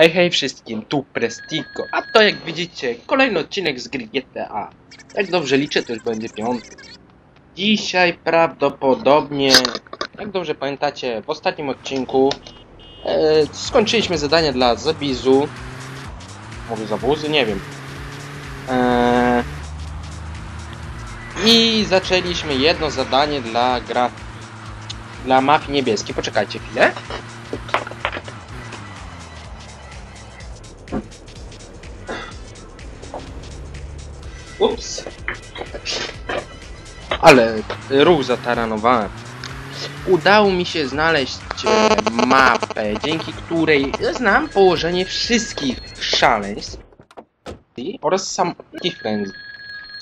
Hej, hej wszystkim, tu Prestigo, a to jak widzicie, kolejny odcinek z gry GTA. Jak dobrze liczę, to już będzie piąty. Dzisiaj prawdopodobnie, jak dobrze pamiętacie, w ostatnim odcinku e, skończyliśmy zadanie dla Zabizu. Może Zabuzy? Nie wiem. E, I zaczęliśmy jedno zadanie dla gra... Dla Mafii Niebieskiej. Poczekajcie chwilę. Ale ruch zataranowałem. Udało mi się znaleźć e, mapę, dzięki której znam położenie wszystkich szaleństw oraz samych frędzy.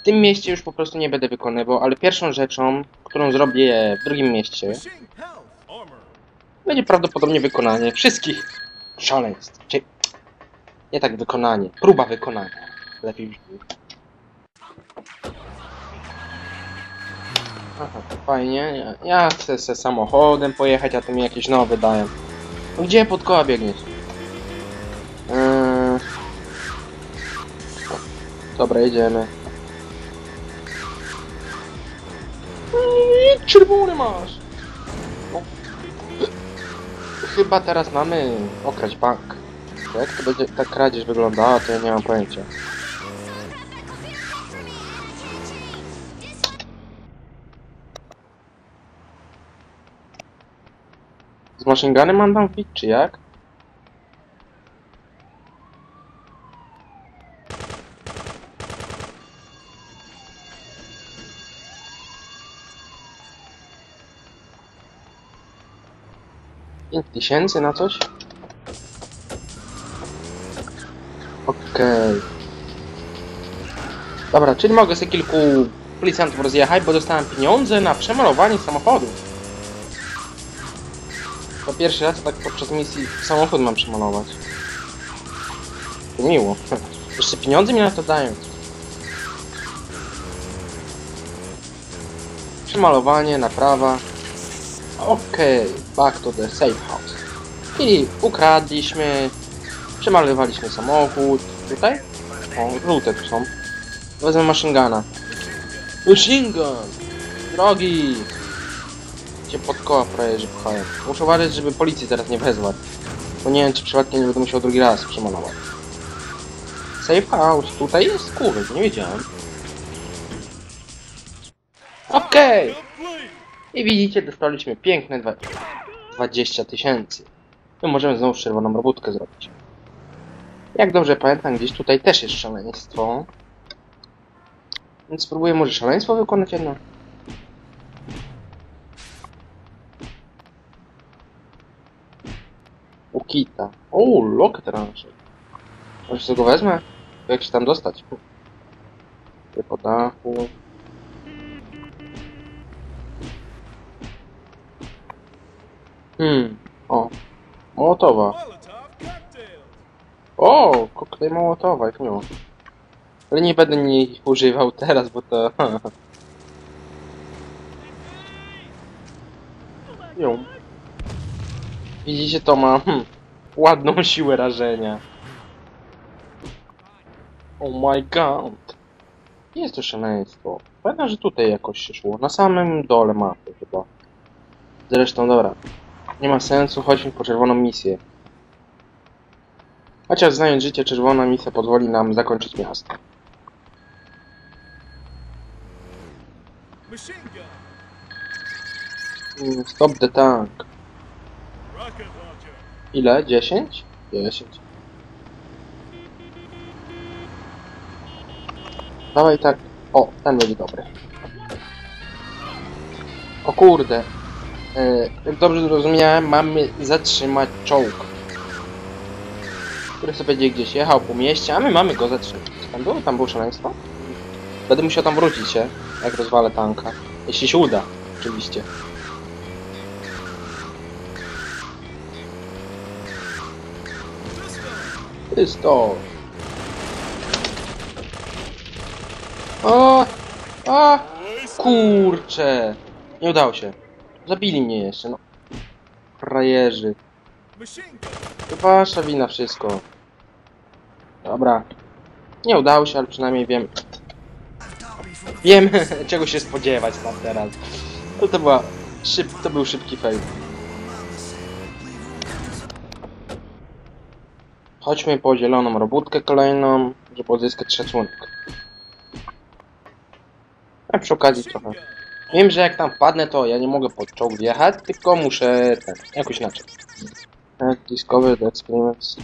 W tym mieście już po prostu nie będę wykonywał, ale pierwszą rzeczą, którą zrobię w drugim mieście, będzie prawdopodobnie wykonanie wszystkich szaleństw. Czy... Nie tak wykonanie, próba wykonania. Lepiej brzmi. To fajnie. Ja, chcę se samochodem pojechać, a ty mi jakieś nowe dają. Gdzie pod koła biegniesz? Eee... Dobra, jedziemy. Eee, Czerwony masz! O. Chyba teraz mamy okraść bank. Jak to będzie ta kradzież wyglądała, to ja nie mam pojęcia. Z machine gunem mam tam wbić, czy jak? Pięć tysięcy na coś? Okej. Dobra, czyli mogę sobie kilku policjantów rozjechać, bo dostałem pieniądze na przemalowanie samochodów. To pierwszy raz tak podczas misji samochód mam przemalować. To miło. Jeszcze pieniądze mi na to dają. Przemalowanie, naprawa. Okej, back to the safe house. I ukradliśmy, przemalowaliśmy samochód. Tutaj? O, żółte tu są. Wezmę machine guna. Machine gun! Drogi! Cię pod koła frajerzy pchają. Muszę uważać, żeby policji teraz nie wezwać. Bo nie wiem, czy przypadkiem nie będę musiał drugi raz przemalować. Safe house. Tutaj jest? Kurde, nie wiedziałem. Okej! I widzicie, dostaliśmy piękne dwa- 20 tysięcy. No możemy znowu czerwoną robótkę zrobić. Jak dobrze pamiętam, gdzieś tutaj też jest szaleństwo. Więc spróbuję może szaleństwo wykonać jedno. Ukita. O, loket raczej. Może sobie go wezmę? Jak się tam dostać? Po dachu. Hmm. O. Mołotowa. O, koktajl Mołotowa, jak miło. Ale nie będę niej używał teraz, bo to... Ją. Widzicie, to ma hmm, ładną siłę rażenia. Oh my god. Jest to szaleństwo. Pamiętam, że tutaj jakoś się szło. Na samym dole mapy chyba. Zresztą, dobra. Nie ma sensu, chodźmy po czerwoną misję. Chociaż znając życie, czerwona misja pozwoli nam zakończyć miasto. Mm, Stop the tank. Ile? 10? 10. Dawaj tak. O, ten będzie dobry. O kurde. Jak dobrze zrozumiałem, mamy zatrzymać czołg. Który sobie gdzieś jechał po mieście, a my mamy go zatrzymać. Tam było? Tam było szaleństwo? Będę musiał tam wrócić się, jak rozwalę tanka. Jeśli się uda, oczywiście. Pistol. O! A! Kurcze! Nie udało się. Zabili mnie jeszcze, no. Frajerzy. To wasza wina wszystko. Dobra. Nie udało się, ale przynajmniej wiem. Wiem, czego się spodziewać na teraz. No to była szyb, to był szybki fail. Chodźmy po zieloną robótkę kolejną, żeby odzyskać szacunek. A przy okazji trochę. Wiem, że jak tam wpadnę, to ja nie mogę pod czołg wjechać, tylko muszę ten, jakoś inaczej. Tak, Discover the experiments.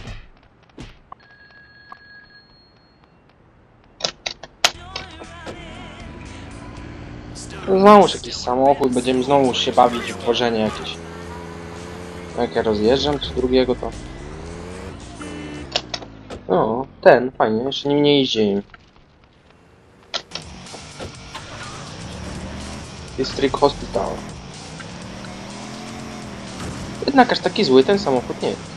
Znowuż jakiś samochód, będziemy znowu się bawić w tworzenie jakieś. Jak ja rozjeżdżam, czy drugiego to... O, ten, fajnie, jeszcze nim nie jeździłem. District Hospital. Jednak aż taki zły ten samochód nie jest.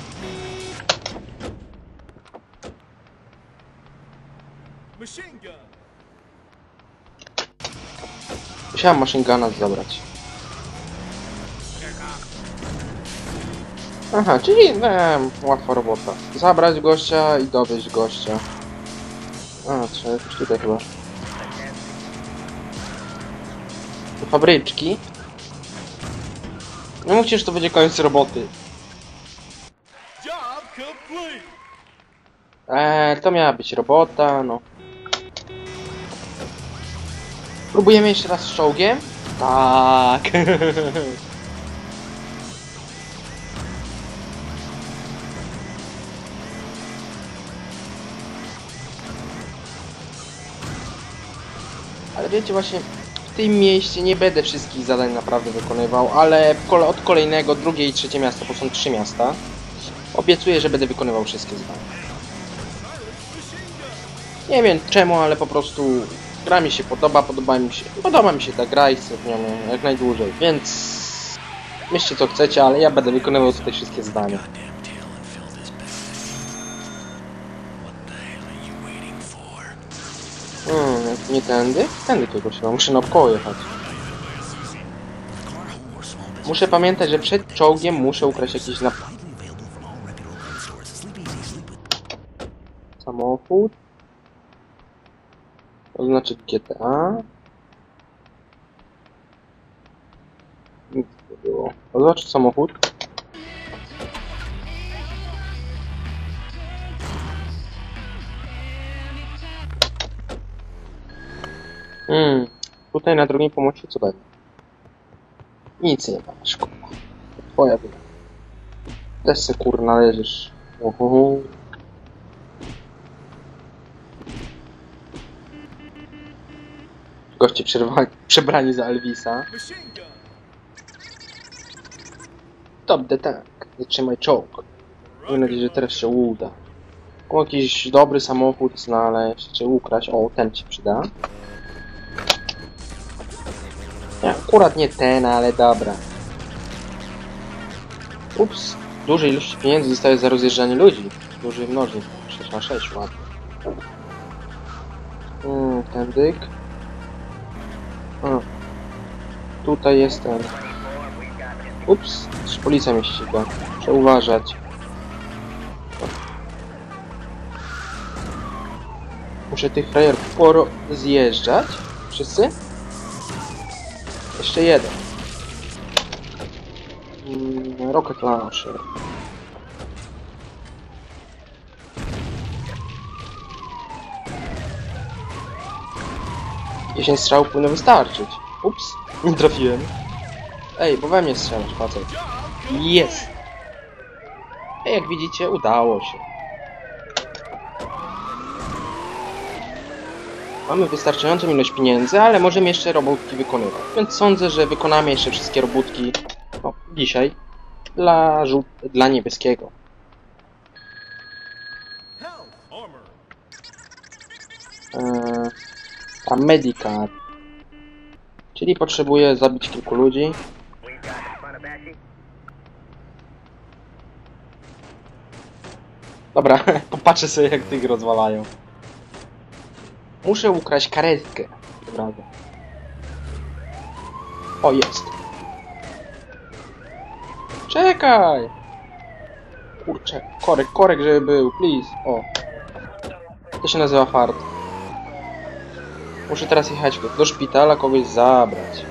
Musiałem machine guna zabrać. Aha, czyli em, łatwa robota. Zabrać gościa i dowieść gościa. A, trzeba jakoś tutaj chyba. Do fabryczki. No musisz, to będzie koniec roboty. Eee, to miała być robota, no. Próbujemy jeszcze raz z czołgiem? Tak. wiecie, właśnie w tym mieście nie będę wszystkich zadań naprawdę wykonywał, ale od kolejnego, drugie i trzecie miasto, bo są trzy miasta, obiecuję, że będę wykonywał wszystkie zadania. Nie wiem czemu, ale po prostu gra mi się podoba, podoba mi się, podoba mi się ta gra i chcę w nią jak najdłużej, więc myślcie co chcecie, ale ja będę wykonywał tutaj wszystkie zdania. Nie tędy? Tędy tylko się muszę naokoło jechać. Muszę pamiętać, że przed czołgiem muszę ukraść jakiś nap... Samochód. To znaczy GTA. Nic nie było. To znaczy samochód. Hmm. Tutaj na drugim pomocy co będzie? Nic nie ma, szkoda. Twoja wina. Też se kurna leżysz. Oho. Goście przebrani za Elvisa. Stop the tank. Zatrzymaj czołg. Mam nadzieję, że teraz się uda. O, jakiś dobry samochód znaleźć, czy ukraść. O, ten ci przyda. Nie, akurat nie ten, ale dobra. Ups. Dużej ilości pieniędzy zostaje za rozjeżdżanie ludzi. Duży mnożnik. 6 na 6 ładnie. Hmm, ten dyk. A. Tutaj jest ten. Ups, policja mnie ściga. Muszę uważać. Muszę tych frajerów poro zjeżdżać. Wszyscy? Jeszcze jeden. Mm, Rocket Launcher. Dziesięć strzałów powinno wystarczyć. Ups, nie trafiłem. Ej, bo we mnie strzelasz, facet. Jest! Ej, jak widzicie, udało się. Mamy wystarczającą ilość pieniędzy, ale możemy jeszcze robótki wykonywać. Więc sądzę, że wykonamy jeszcze wszystkie robótki no, dzisiaj dla, dla niebieskiego. Eee, a Medicat. Czyli potrzebuję zabić kilku ludzi. Dobra, popatrzę sobie jak tych rozwalają. Muszę ukraść karetkę. Dobra. O, jest. Czekaj! kurczę, korek, korek, żeby był, please. O. To się nazywa fart. Muszę teraz jechać do szpitala, kogoś zabrać.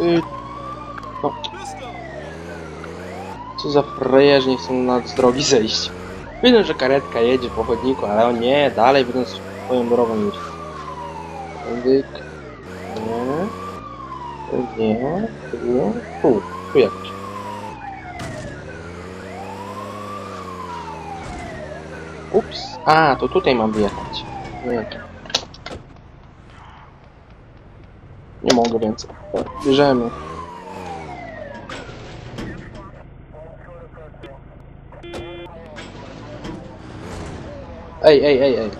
Y, no, co za frajerzy nie chcą na drogi zejść. Widzę, że karetka jedzie po chodniku, ale o nie, dalej będą swoją drogą iść. Indyk. Nie. Nie. Tu. Tu jakoś. Ups. A, to tutaj mam wjechać. Nie. Nie mogę więcej. Bierzemy. Ej, ej, ej, ej.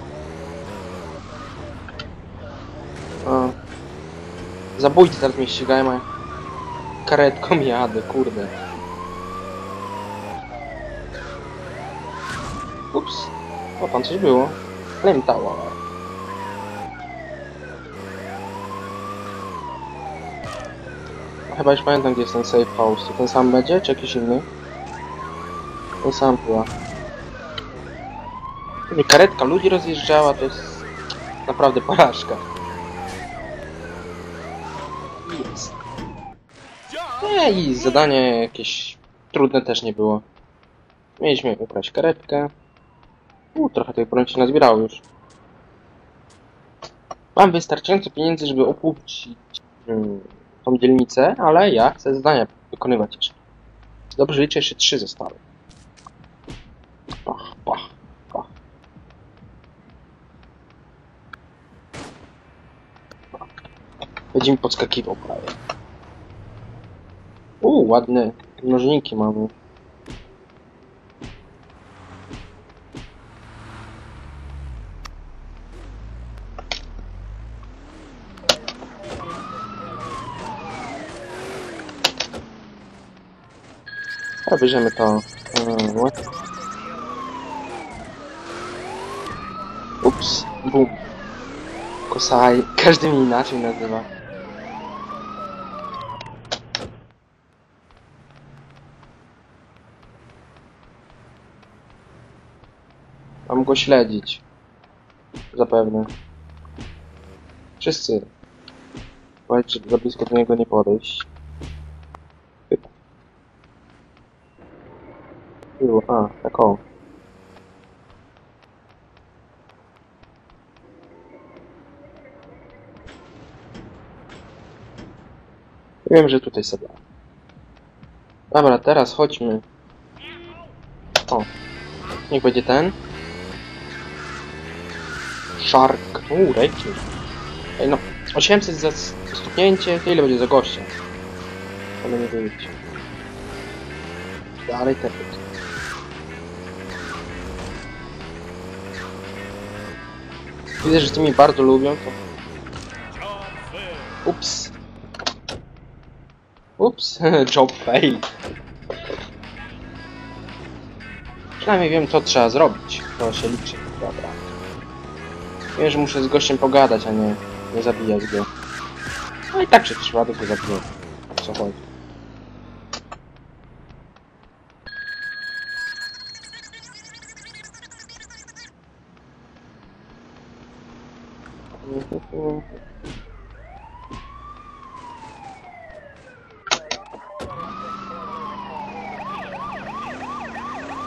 A. Zabójcy teraz mnie ścigają, a ja karetką jadę, kurde. Ups. O, tam coś było. No, Chyba już pamiętam, gdzie jest ten safe house. Ten sam będzie, czy jakiś inny? Ten sam była. Karetka ludzi rozjeżdżała, to jest naprawdę porażka. Job. Nie, i zadanie jakieś trudne też nie było. Mieliśmy ukraść karetkę. U, trochę tych broń się nazbierało już. Mam wystarczająco pieniędzy, żeby opłucić hmm, tą dzielnicę, ale ja chcę zadania wykonywać jeszcze. Dobrze liczę, jeszcze trzy zostały. Będzie mi podskakiwał prawie. U, ładne mnożniki mamy. A bierzemy to. mm, what? Ups, bum. Kosai. Każdy mi inaczej nazywa. Go śledzić. Zapewne. Wszyscy. Powiedz, żeby za blisko do niego nie podejść. Było, a, tak o. Wiem, że tutaj sobie. Dobra, teraz chodźmy. O, niech będzie ten. Shark. Uuu, rating. Ej no, 800 za stuknięcie, to ile będzie za gościa? Ale nie wyjść. Dalej tepet. Widzę, że ty mnie bardzo lubią, to... Ups. Ups, job fail. Przynajmniej wiem, co trzeba zrobić. To się liczy. Dobra. Wiem, że muszę z gościem pogadać, a nie, nie zabijać go. No i tak się przypadek go zabiję. Co chodzi?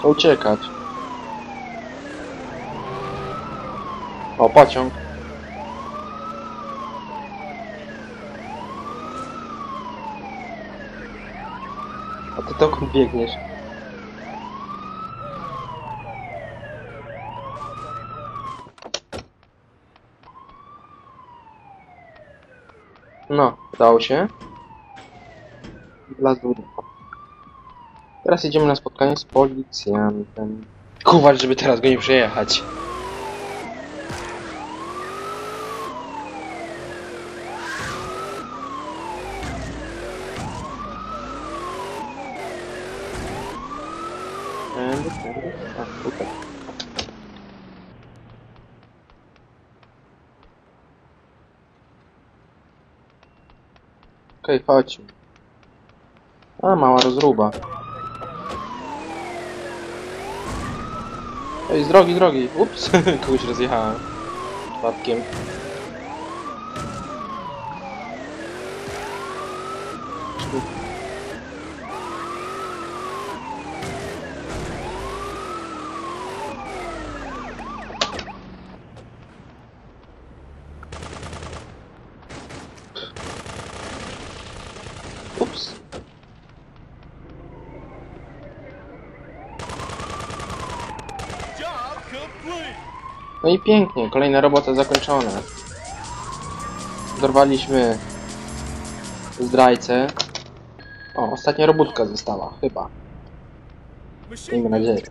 Uciekać? O, pociąg. A ty dokąd biegniesz? No, udało się. Dół. Teraz jedziemy na spotkanie z policjantem. Kuwać, żeby teraz go nie przejechać. Tędy, tędy. A, tutaj. Okej, chodźmy. A, mała rozruba. Ej, z drogi, drogi. Ups, kogoś rozjechałem. Przypadkiem. Ups. Job complete. No i pięknie, kolejna robota zakończona. Dorwaliśmy zdrajcę. O, ostatnia robótka została, chyba. Miejmy nadzieję.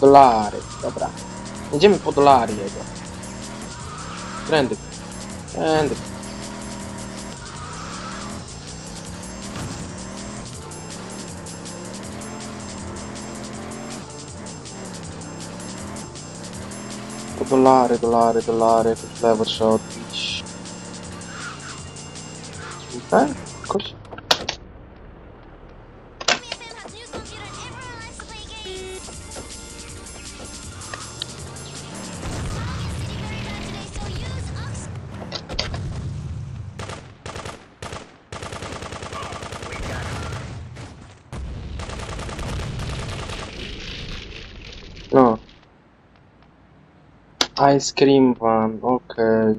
Dolary, dobra. Jedziemy po dolary jego. Trendy. Trendy. Po dolary, dolary, dolary, jakoś w lewo trzeba Ice cream van, okej.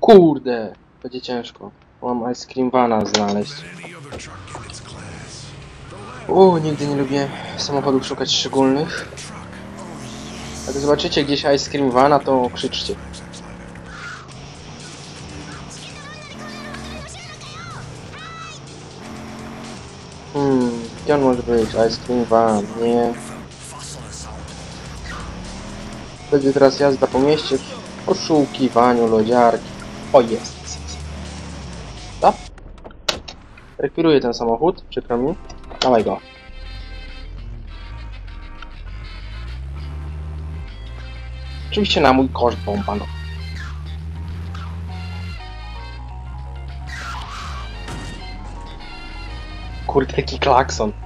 Kurde, będzie ciężko. Mam ice cream vana znaleźć. O, nigdy nie lubię samochodów szukać szczególnych. Jak zobaczycie gdzieś ice cream vana, to krzyczcie. Hmm, gdzie on może być? Ice cream van, nie. Będzie teraz jazda po mieście w poszukiwaniu lodziarki. O, jest. Stop. Rekwiruję ten samochód, przykro mi. Dawaj go. Oczywiście na mój koszt bomba, no. Kurde, taki klakson.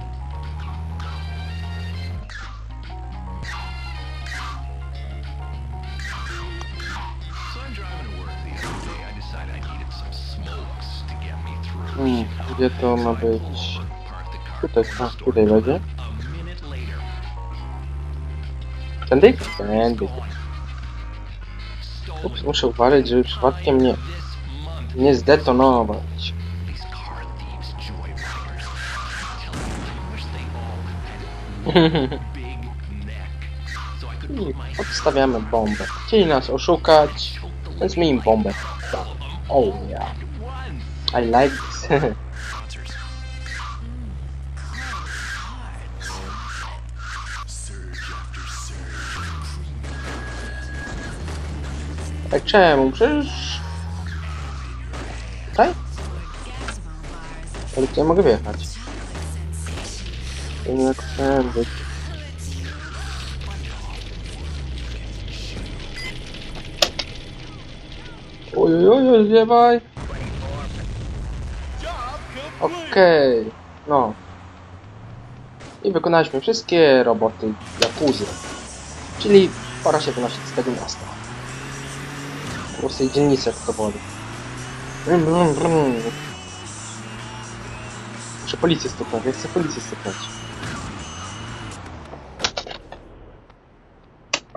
Gdzie to ma być? Tutaj, a, tutaj będzie. Tędy? Tędy. Ups, muszę uważać, żeby przypadkiem nie, nie zdetonować. I odstawiamy bombę. Chcieli nas oszukać, więc my im bombę. Oh yeah. I like this. Tak czemu? Przecież... Tutaj? Ale gdzie mogę wjechać? To nie jak tędy. Oj, oj, oj, oj, zwiewaj. job complete. Okej, no. I wykonaliśmy wszystkie roboty Jakuzy. Czyli pora się wynosić z tego miasta. Po prostu jej dzielnicę w to wody. Brum, brum. Muszę policję stopnąć, ja chcę policję.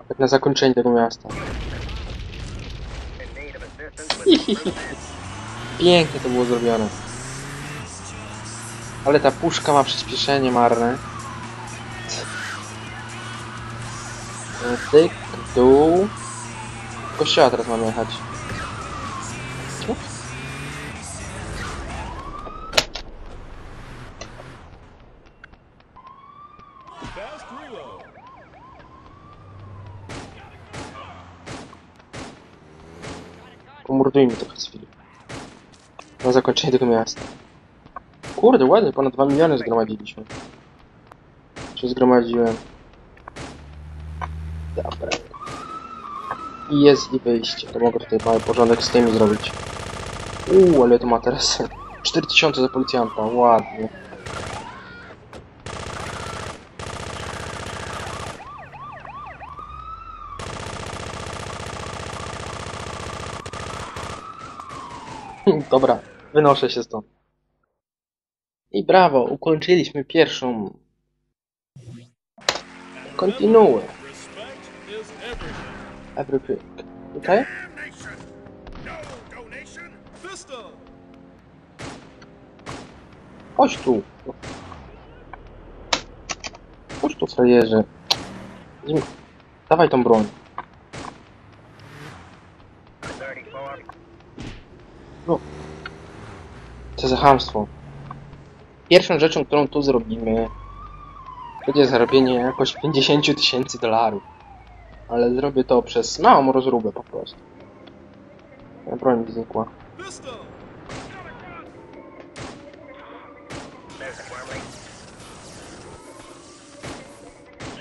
Tak na zakończenie tego miasta. Pięknie to było zrobione. Ale ta puszka ma przyspieszenie marne. Tyk, dół. Do kościoła teraz mam jechać. Ups. Fast reload. Pomordujmy trochę cywili. Na zakończenie tego miasta. Kurde, ładnie, ponad 2 miliony zgromadziliśmy. Czy zgromadziłem? Dobra. I jest i wyjście. To mogę tutaj mały porządek z tym zrobić. Uuu, ale to ma teraz 4000 za policjanta, ładnie. Dobra, wynoszę się stąd. I brawo, ukończyliśmy pierwszą. Kontynuuję. Everything. Everything. Okay? Chodź tu. Chodź tu, frajerze. Dawaj tą broń. No. Co za chamstwo. Pierwszą rzeczą, którą tu zrobimy, będzie zarobienie jakoś 50 000 tysięcy dolarów. Ale zrobię to przez małą rozróbę po prostu. Ja broń mi znikła.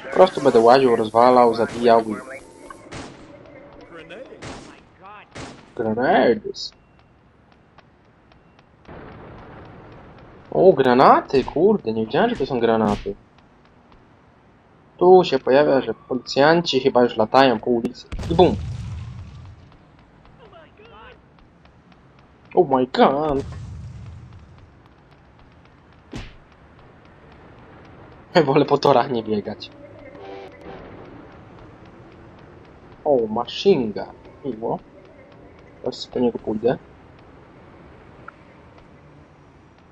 Po prostu będę łaził, rozwalał, zabijał i Grenade. Grenades. O, granaty, kurde, nie wiedziałem, że to są granaty. Tu się pojawia, że policjanci chyba już latają po ulicy. I bum! Oh my god! Wolę po torach nie biegać. O, machine gun. Miło. Teraz po niego pójdę.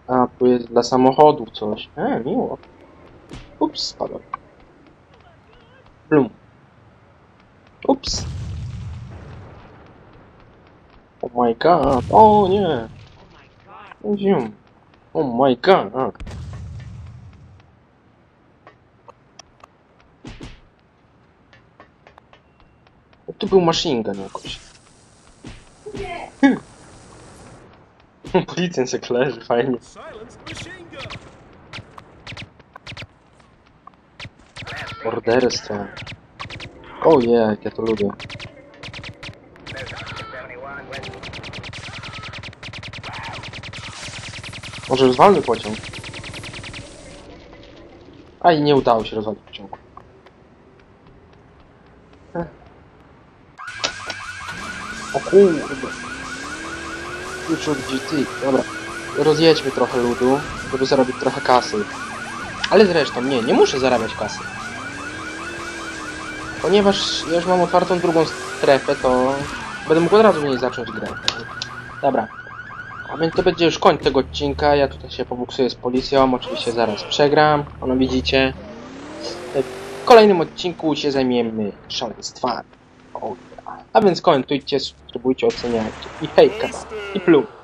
A, tu jest dla samochodów coś. E, miło. Ups, spadłem. Blum. Ups. Oh my god. O nie. O ziom. Oh my god. Tu był machine gun jakoś. Policjant się leży, fajnie. Silenced machine gun. Morderstwo. O je, jak ja to lubię. Może rozwalmy pociąg? A i nie udało się rozwalić pociągu. Ech. O kurde. Od GT. Dobra. Rozjedźmy trochę ludu, żeby zarobić trochę kasy. Ale zresztą nie, nie muszę zarabiać kasy. Ponieważ ja już mam otwartą drugą strefę, to będę mógł od razu w niej zacząć grę. Dobra. A więc to będzie już końc tego odcinka. Ja tutaj się pobuksuję z policją. Oczywiście zaraz przegram. Ono widzicie. W kolejnym odcinku się zajmiemy szaleństwami. A więc komentujcie, subskrybujcie, oceniajcie. I hejka. I plum.